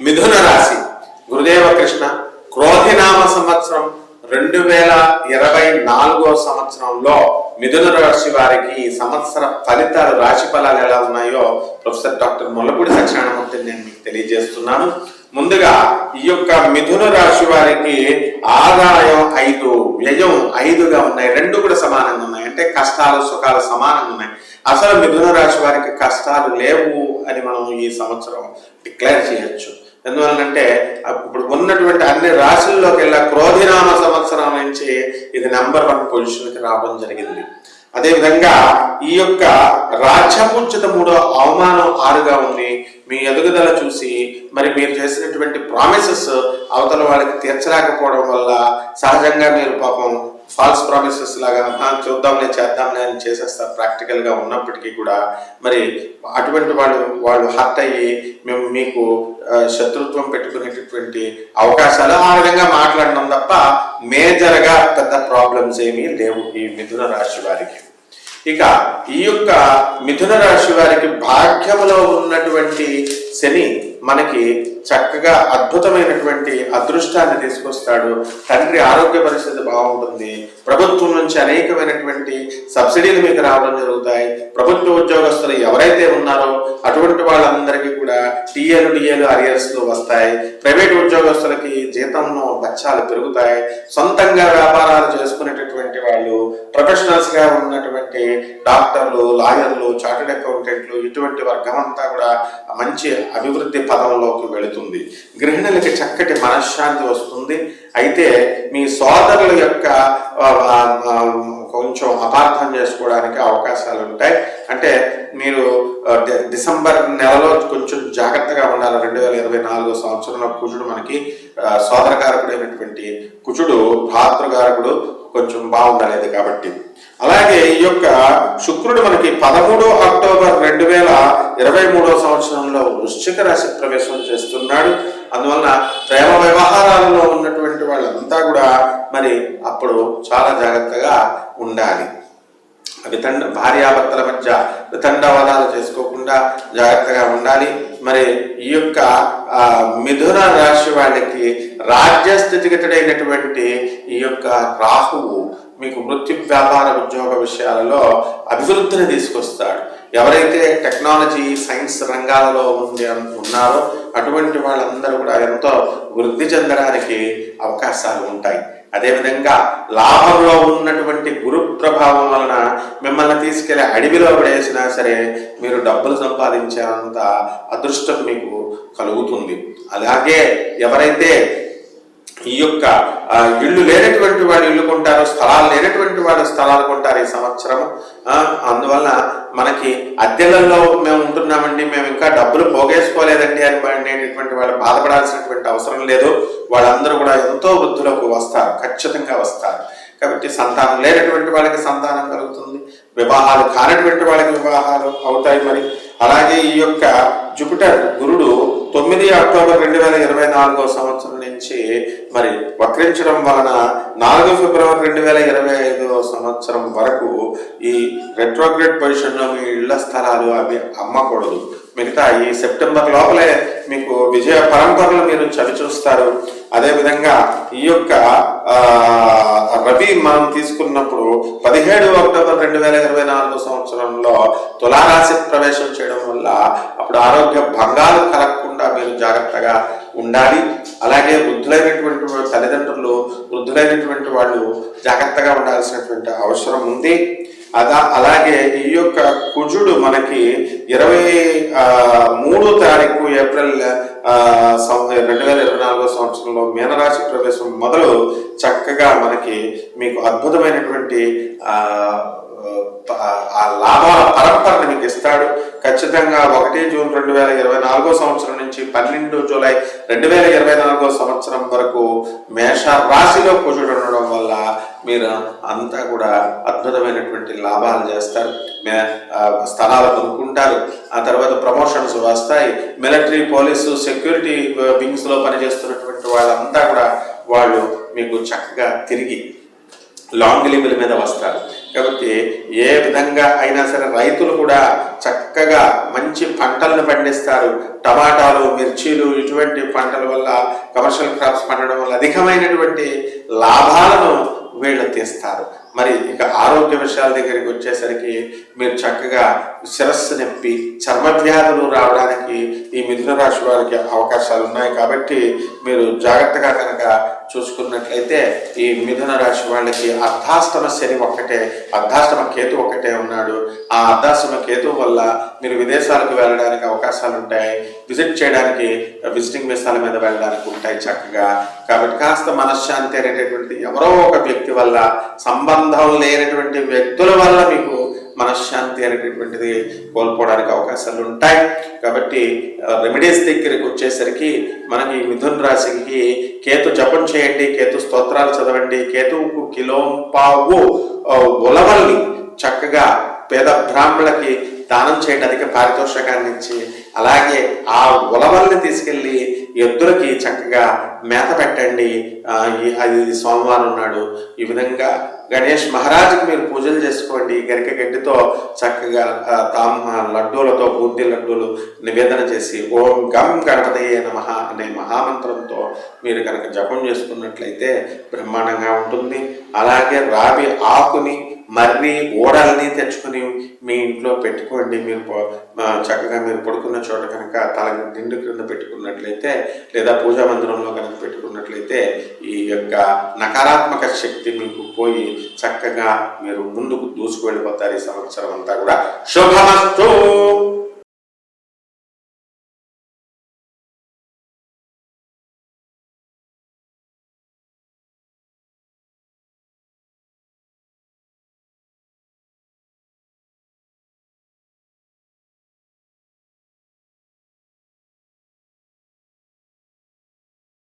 మిథున రాశి. గురుదేవ కృష్ణ క్రోధినామ సంవత్సరం రెండు వేల ఇరవై నాలుగో సంవత్సరంలో మిథున రాశి వారికి ఈ సంవత్సర ఫలితాలు రాశి ఫలాలు ఎలా ఉన్నాయో ప్రొఫెసర్ డాక్టర్ ముల్లపూడి సత్యనారాయణమూర్తిని నేను మీకు తెలియజేస్తున్నాను. ముందుగా ఈ యొక్క మిథున రాశి వారికి ఆదాయం ఐదు వ్యయం ఐదుగా ఉన్నాయి. రెండు కూడా సమానంగా ఉన్నాయి. అంటే కష్టాలు సుఖాలు సమానంగా ఉన్నాయి. అసలు మిథున రాశి వారికి కష్టాలు లేవు అని మనం ఈ సంవత్సరం డిక్లేర్ చేయొచ్చు. ఎందువల్లంటే ఇప్పుడు ఉన్నటువంటి అన్ని రాశుల్లోకి వెళ్ళా క్రోధినామ సంవత్సరం నుంచి ఇది నెంబర్ వన్ పొజిషన్కి రావడం జరిగింది. అదేవిధంగా ఈ యొక్క రాజ్యపుంచిత మూడో అవమానం ఆరుగా ఉంది. మీ ఎదుగుదల చూసి మరి మీరు చేసినటువంటి ప్రామిసెస్ అవతల వాళ్ళకి తీర్చలేకపోవడం వల్ల సహజంగా మీరు పాపం ఫాల్స్ ప్రామిసెస్ లాగా చూద్దాంలే చేద్దాంలే అని చేసేస్తారు ప్రాక్టికల్గా ఉన్నప్పటికీ కూడా. మరి అటువంటి వాళ్ళు వాళ్ళు హర్ట్ అయ్యి మేము మీకు శత్రుత్వం పెట్టుకునేటటువంటి అవకాశాలు ఆ విధంగా మాట్లాడడం తప్ప మేజర్గా పెద్ద ప్రాబ్లమ్స్ ఏమీ లేవు ఈ మిథున రాశి వారికి. ఇక ఈ యొక్క మిథున రాశి వారికి భాగ్యములో ఉన్నటువంటి శని మనకి చక్కగా అద్భుతమైనటువంటి అదృష్టాన్ని తీసుకొస్తాడు. తండ్రి ఆరోగ్య పరిస్థితి బాగుంటుంది. ప్రభుత్వం నుంచి అనేకమైనటువంటి సబ్సిడీలు మీకు రావడం జరుగుతాయి. ప్రభుత్వ ఉద్యోగస్తులు ఎవరైతే ఉన్నారో అటువంటి వాళ్ళందరికీ కూడా టీఏలు డిఏలు అరియర్స్లు వస్తాయి. ప్రైవేట్ ఉద్యోగస్తులకి జీతంలో బచ్చాలు పెరుగుతాయి. సొంతంగా వ్యాపారాలు చేసుకునేటటువంటి వాళ్ళు ప్రొఫెషనల్స్గా ఉన్నటువంటి డాక్టర్లు లాయర్లు చార్టెడ్ అకౌంటెంట్లు ఇటువంటి వర్గం అంతా కూడా మంచి అభివృద్ధి పదంలోకి వెళుతుంది. గృహిణులకి చక్కటి మనశ్శాంతి వస్తుంది. అయితే మీ సోదరుల యొక్క కొంచెం అపార్థం చేసుకోవడానికి అవకాశాలు ఉంటాయి. అంటే మీరు డిసెంబర్ నెలలో కొంచెం జాగ్రత్తగా ఉండాలి. రెండు వేల ఇరవై నాలుగో సంవత్సరంలో కుజుడు మనకి ఆ, సోదరకారకుడైనటువంటి కుజుడు భాతృగారకుడు కొంచెం బాగుండలేదు కాబట్టి. అలాగే ఈ యొక్క శుక్రుడు మనకి పదమూడో అక్టోబర్ రెండు వేల ఇరవై మూడో సంవత్సరంలో వృశ్చిక రాశి ప్రవేశం చేస్తున్నాడు. అందువలన ప్రేమ వ్యవహారాలలో ఉన్నటువంటి వాళ్ళంతా కూడా మరి అప్పుడు చాలా జాగ్రత్తగా ఉండాలి. వితండ భార్యాభర్తల మధ్య వితండవాదాలు చేసుకోకుండా జాగ్రత్తగా ఉండాలి. మరి ఈ యొక్క మిథున రాశి వాళ్ళకి రాజ్య స్థితిగతుడైనటువంటి ఈ యొక్క రాహువు మీకు వృత్తి వ్యాపార ఉద్యోగ విషయాలలో అభివృద్ధిని తీసుకొస్తాడు. ఎవరైతే టెక్నాలజీ సైన్స్ రంగాలలో ఉంది ఉన్నారో అటువంటి వాళ్ళందరూ కూడా ఎంతో వృద్ధి చెందడానికి అవకాశాలు ఉంటాయి. అదేవిధంగా లాభంలో ఉన్నటువంటి గురు ప్రభావం వలన మిమ్మల్ని తీసుకెళ్ళి అడవిలో పడేసినా సరే మీరు డబ్బులు సంపాదించేంత అదృష్టం మీకు కలుగుతుంది. అలాగే ఎవరైతే ఈ యొక్క ఇల్లు లేనటువంటి వాడు ఇల్లు కొంటారు స్థలాలు లేనటువంటి వాడు స్థలాలు కొంటారు ఈ సంవత్సరం అందువల్ల మనకి అద్దెలలో మేము ఉంటున్నామండి మేము ఇంకా డబ్బులు పోగేసుకోలేదండి అని అనేటటువంటి వాళ్ళు బాధపడాల్సినటువంటి అవసరం లేదు. వాళ్ళందరూ కూడా ఎంతో వృద్ధులకు వస్తారు ఖచ్చితంగా వస్తారు. కాబట్టి సంతానం లేనటువంటి వాళ్ళకి సంతానం కలుగుతుంది వివాహాలు కానటువంటి వాళ్ళకి వివాహాలు అవుతాయి మరి. అలాగే ఈ యొక్క జుపిటర్ గురుడు తొమ్మిది అక్టోబర్ రెండు వేల ఇరవై నాలుగో సంవత్సరం నుంచి మరి వక్రించడం వలన నాలుగు ఫిబ్రవరి రెండు వేల ఇరవై ఐదో సంవత్సరం వరకు ఈ రెట్రోగ్రేడ్ పొజిషన్లో మీ ఇళ్ళ స్థలాలు అవి అమ్మకూడదు. మిగతా ఈ సెప్టెంబర్ లోపలే మీకు విజయ పరంపరలు మీరు చవి చూస్తారు. అదేవిధంగా ఈ యొక్క రవి మనం తీసుకున్నప్పుడు పదిహేడు అక్టోబర్ రెండు వేల ఇరవై నాలుగు సంవత్సరంలో తులారాశి ప్రవేశం చేయడం వల్ల అప్పుడు ఆరోగ్య భంగాలు కలెక్ట్ మీరు జాగ్రత్తగా ఉండాలి. అలాగే వృద్ధులైనటువంటి తల్లిదండ్రులు వృద్ధులైనటువంటి వాళ్ళు జాగ్రత్తగా ఉండాల్సినటువంటి అవసరం ఉంది. అదా అలాగే ఈ యొక్క కుజుడు మనకి ఇరవై మూడో తారీఖు ఏప్రిల్ రెండు వేల ఇరవై నాలుగో సంవత్సరంలో మీనరాశి ప్రవేశం మొదలు చక్కగా మనకి మీకు అద్భుతమైనటువంటి ఆ ఆ లాభాల పరంపరను మీకు ఇస్తాడు. ఖచ్చితంగా ఒకటి జూన్ రెండు వేల ఇరవై నాలుగో సంవత్సరం నుంచి పన్నెండు జూలై రెండు వేల ఇరవై నాలుగో సంవత్సరం వరకు మేష రాశిలో కుజుడు ఉండడం వల్ల మీరు అంతా కూడా అద్భుతమైనటువంటి లాభాలు చేస్తారు. మే- స్థలాలు కొనుక్కుంటారు. ఆ తర్వాత ప్రమోషన్స్ వస్తాయి. మిలిటరీ పోలీసు సెక్యూరిటీ వింగ్స్లో పనిచేస్తున్నటువంటి వాళ్ళంతా కూడా వాళ్ళు మీకు చక్కగా తిరిగి లాంగ్ మీద వస్తారు. కాబట్టి ఏ విధంగా అయినా సరే రైతులు కూడా చక్కగా మంచి పంటలను పండిస్తారు. టమాటాలు మిర్చీలు ఇటువంటి పంటల వల్ల కమర్షియల్ క్రాప్స్ పండడం వల్ల అధికమైనటువంటి లాభాలను వీళ్ళు తీస్తారు. మరి ఇక ఆరోగ్య విషయాల దగ్గరికి వచ్చేసరికి మీరు చక్కగా శిరస్సు నొప్పి చర్మ వ్యాధులు రావడానికి ఈ మిథున రాశి వారికి అవకాశాలు ఉన్నాయి. కాబట్టి మీరు జాగ్రత్తగా కనుక చూసుకున్నట్లయితే ఈ మిథున రాశి వాళ్ళకి అర్ధాష్టమ శని ఒక్కటే అర్ధాష్టమ కేతు ఒక్కటే ఉన్నాడు. ఆ అర్ధాష్టమ కేతు వల్ల మీరు విదేశాలకు వెళ్ళడానికి అవకాశాలు ఉంటాయి విజిట్ చేయడానికి విజిటింగ్ వీసాల మీద వెళ్ళడానికి ఉంటాయి చక్కగా. కాబట్టి కాస్త మనశ్శాంతి అనేటటువంటి ఎవరో ఒక వ్యక్తి వల్ల సంబంధం లేనటువంటి వ్యక్తుల వల్ల మీకు మనశ్శాంతి అనేటటువంటిది కోల్పోవడానికి అవకాశాలు ఉంటాయి. కాబట్టి రెమెడీస్ దగ్గరికి వచ్చేసరికి మనకి ఈ మిథున్ రాశికి కేతు జపం చేయండి కేతు స్తోత్రాలు చదవండి కేతువుకు కిలోంపావు ఉలవల్ని చక్కగా పేద బ్రాహ్మణులకి దానం చేయడానికి పారితోషకాన్ని ఇచ్చి. అలాగే ఆ ఉలవల్ని తీసుకెళ్ళి ఎద్దులకి చక్కగా మేత పెట్టండి. ఈ- అది సోమవారం నాడు. ఈ విధంగా గణేష్ మహారాజుకి మీరు పూజలు చేసుకోండి. గరిక గడ్డితో చక్కగా తామ లడ్డూలతో బూందీ లడ్డూలు నివేదన చేసి ఓం గం గణపతయే నమ అనే మహామంత్రంతో మీరు కనుక జపం చేసుకున్నట్లయితే బ్రహ్మాండంగా ఉంటుంది. అలాగే రావి ఆకుని మర్రి ఓడల్ని తెచ్చుకొని మీ ఇంట్లో పెట్టుకోండి. మీరు చక్కగా మీరు పడుకున్న చోట కనుక తల నిండు క్రింద పెట్టుకున్నట్లయితే లేదా పూజా మందిరంలో కనుక పెట్టుకున్నట్లయితే ఈ యొక్క నకారాత్మక శక్తి మీకు పోయి చక్కగా మీరు ముందుకు దూసుకు వెళ్ళిపోతారు ఈ సంవత్సరం అంతా కూడా. శుభమస్తు!